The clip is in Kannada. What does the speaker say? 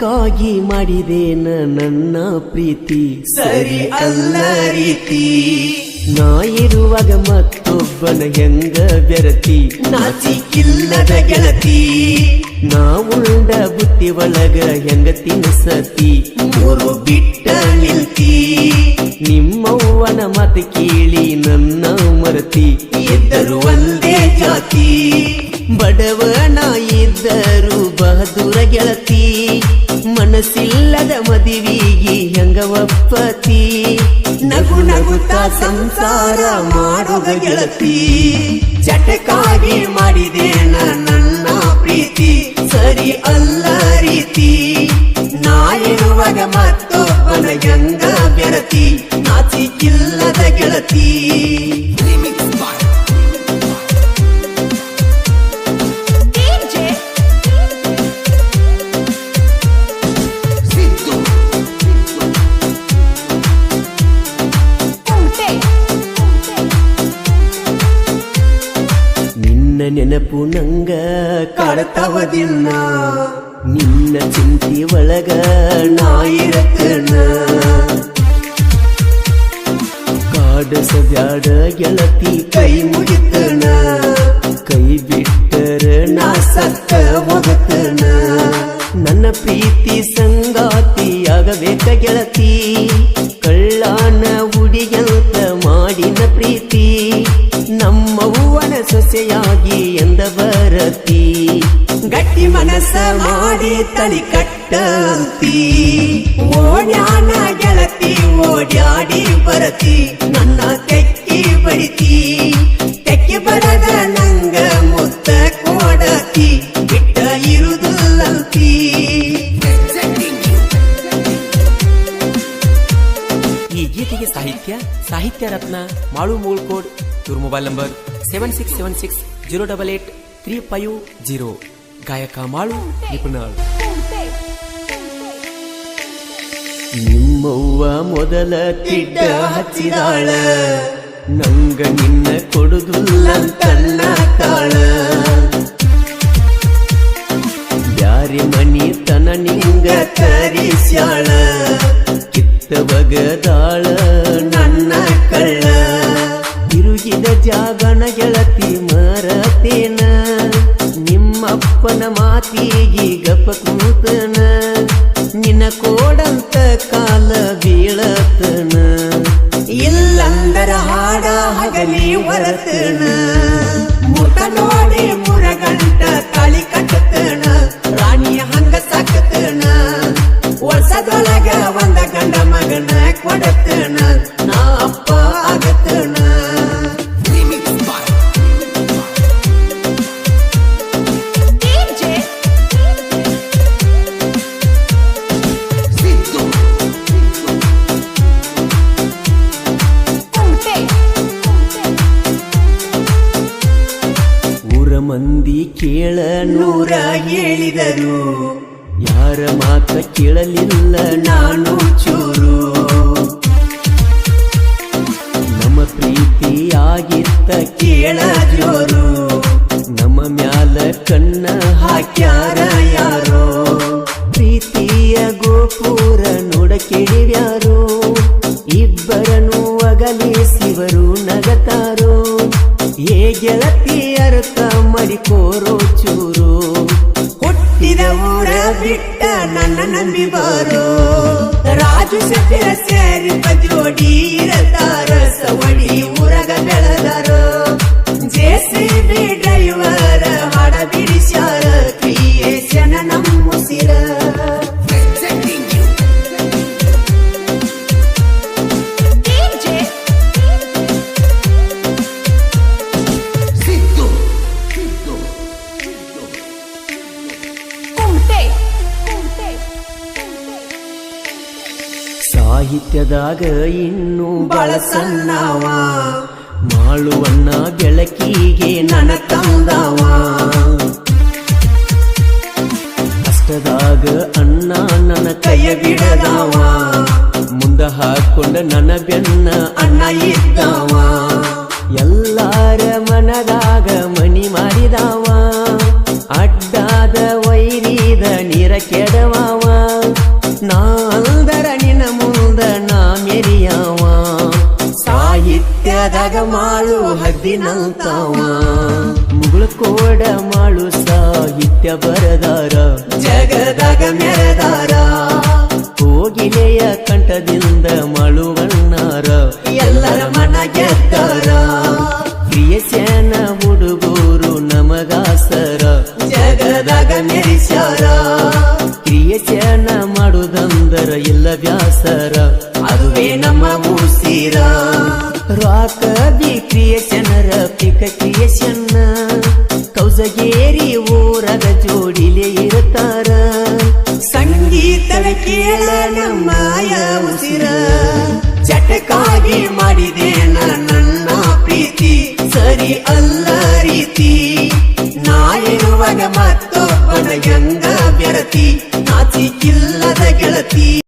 ಚಟಕ್ಕಾಗಿ ಮಾಡಿದೇನ ನನ್ನ ಪ್ರೀತಿ? ಸರಿ ಅಲ್ಲ ರೀತಿ. ನಾ ಇರುವಾಗ ಮತ್ತೊಬ್ಬನ ಹೆಂಗ ಬೆರತಿ? ನಾಚಿಕಿಲ್ಲದ ಗೆಳತಿ. ನಾ ಉಂಡ ಬುತ್ತಿ ಒಳಗ ಹೆಂಗ ತಿನ್ಸತಿ? ಮೂರು ಬಿಟ್ಟ ನಿಲ್ತಿ. ನಿಮ್ಮವ್ವನ ಮತ ಕೇಳಿ ನನ್ನ ಮರತಿ? ಇದ್ದರು ಒಂದೇ ಜಾತಿ. ಬಡವನ ಇದ್ದರು ಬಹದೂರ ಗೆಳತಿ. ಮನಸ್ಸಿಲ್ಲದ ಮದುವಿಗೆ ಹೆಂಗ ಒಪ್ಪತಿ ನಗು ನಗುತ್ತಾ ಸಂಸಾರ ಮಾಡುವ ಗೆಳತಿ. ಚಟಕಾಗಿ ಮಾಡಿದೇನ ನನ್ನ ಪ್ರೀತಿ. ಸರಿ ಅಲ್ಲ ರೀತಿ. ನಾ ಇರುವಾಗ ಮತ್ತೊಬ್ಬನ ಗಂಗ ಬೆರತಿ ನಾಚಿಕಿಲ್ಲದ ಗೆಳತಿ. ನೆನಪು ನಂಗ ಕಾಡತವ ದಿನ ನಿನ್ನ ಚಿಂತಿ ಒಳಗ ನಾ ಇರತನ ಕಾಡಸಬ್ಯಾಡ ಗೆಳತಿ ಕೈ ಮುಗಿತನ. ಕೈ ಬಿಟ್ಟರ ನಾ ಸತ್ತ ಹೋಗತನ ನನ್ನ ಪ್ರೀತಿ ಸಂಗಾತಿಯಾಗಬೇಕ ಗೆಳತಿ. ಕಳ್ಳಾನ ಹುಡಿಯಂತ ಮಾಡಿನ ಪ್ರೀತಿ. ನಮ್ಮವ್ವನ ಸೊಸೆಯಾಗಿ ಎಂದ ಬರತಿ ಗಟ್ಟಿ ಮನಸ್ಸ ಮಾಡಿ ತಳಿ ಕಟ್ಟಂತಿ. ಓಡ್ಯಾನ ಗೆಳತಿ, ಓಡ್ಯಾಡಿ ಬರತಿ. ನನ್ನ ತೆಕ್ಕಿ ಬಡಿತಿ. ತೆಕ್ಕಿ ಬರದ ನಂಗ ಮುತ್ತ ಕೊಡತಿ. ಬಿಟ್ಟ ಇರುದಿಲ್ಲಂತಿ ಈ ಗೀತೆಗೆ ಸಾಹಿತ್ಯ ಸಾಹಿತ್ಯ ರತ್ನ, ಮಾಳು ಮೂಳ್ಕೋಡ್, ಇವ್ರ mobile number seven six seven six zero double eight three five zero ಗಾಯಕ ಮಾಳು ನಿಪುಣಾಳ್. ನಿಮ್ಮವ್ವ ಮೊದಲ ತಿಡ್ಡ ಹಚ್ಚಿದಾಳ. ನಂಗ ನಿನ್ನ ಕೊಡುದಿಲ್ಲ ತನ್ನ ತಾಳ. ಯಾರಿ ಮನಿ ತನ ನಿಂಗ ಕರಿಸ್ಯಾಳ. ಕಿತ್ತ ಬಗದಾಳ ನನ್ನ ಕಳ್ಳ. ತಿರುಗಿದ ಜಾಗಣ ಗೆಳತಿ ಮರತೇನ. ನಿಮ್ಮಪ್ಪನ ಮಾತಿಗೆ ಗಪ ಕೂತನ. ನಿನ್ನ ಕೋಡಂತ ಕಾಲ ಬೀಳತನ. ಇಲ್ಲಂದರ ಹಾಡ ಹಗಲಿ ಹೊರತನ. ಮಂದಿ ಕೇಳ ನೂರ ಹೇಳಿದರು. ಯಾರ ಮಾತ ಕೇಳಲಿಲ್ಲ ನಾನು ಚೂರು. ನಮ್ಮ ಪ್ರೀತಿ ಆಗಿತ್ತ ಕೇಳ ಜೋರು. ನಮ್ಮ ಮ್ಯಾಲ ಕಣ್ಣ ಹಾಕ್ಯಾರ ಯಾರೋ. ಪ್ರೀತಿಯ ಗೋಪುರ ನೋಡ ಕೇಳಿವ್ಯಾರೋ ಮಾಡಿಕೋರೋ ಚೂರು. ಹುಟ್ಟಿದ ಊರ ಬಿಟ್ಟ ನನ್ನ ನಂಬಿ ಬಾರೋ. ರಾಜು ಸತ್ಯ ಸೇರಿ ಜೋಡಿ ಸಾಹಿತ್ಯದಾಗ ಇನ್ನೂ ಬಳಸನ್ನವ ಮಾಳುವನ್ನ ಬೆಳಕಿಗೆ ನನ ತಂದವ. ಕಷ್ಟದಾಗ ಅಣ್ಣ ನನ್ನ ಕೈಯ ಬಿಡದವ. ಮುಂದ ಹಾಕೊಂಡ ನನ್ನ ಬೆನ್ನ ಅಣ್ಣ ಇದ್ದವ. ಎಲ್ಲಾರ ಮನದಾಗ ಮಣಿ ಮಾಡಿದವ. ಅಡ್ಡಾದ ವೈರಿದ ನೀರ ಕೆಡವವ ಮಾಳು ಹದ್ದಿನಂತವ. ಮುಗುಳಕೋಡ ಮಾಳು ಸಾಹಿತ್ಯ ಬರದಾರ. ಜಗದಾಗ ಮೆರೆದಾರ. ಕೋಗಿಲೆಯ ಕಂಠದಿಂದ ಮಾಳುವಣ್ಣಾರ ಎಲ್ಲರ ಮನ ಗೆದ್ದಾರ. ಪ್ರಿಯಸ್ಯನ ಹುಡುಗೂರು ನಮಗಾಸರ. ಜಗದಾಗ ಮೆರಿಸ್ಯಾರ. ಕ್ರಿಯಸ್ಯನ ಮಾಡುದಂದರ ಇಲ್ಲ ವ್ಯಾಸರ. ಅದುವೇ ನಮ್ಮ ಉಸಿರ ರಾಕ ಬಿ ಕ್ರಿಯೇಷನರ ಪಿಕ ಕ್ರಿಯಶನ್ನ ಕೌಸಗೇರಿ ಊರದ ಜೋಡಿಲೆ ಇರುತ್ತಾರ. ಸಂಗೀತದ ಕೇಳ ನಮ್ಮಯ ಉಸಿರ ಚಟಕಾಗಿ ಮಾಡಿದೇನ ನನ್ನ ಪ್ರೀತಿ. ಸರಿ ಅಲ್ಲ ರೀತಿ. ನಾ ಇರುವಾಗ ಮತ್ತೊಬ್ಬನ ಗಂಗ ಬೆರತಿ ನಾಚಿಕಿಲ್ಲದ ಗೆಳತಿ.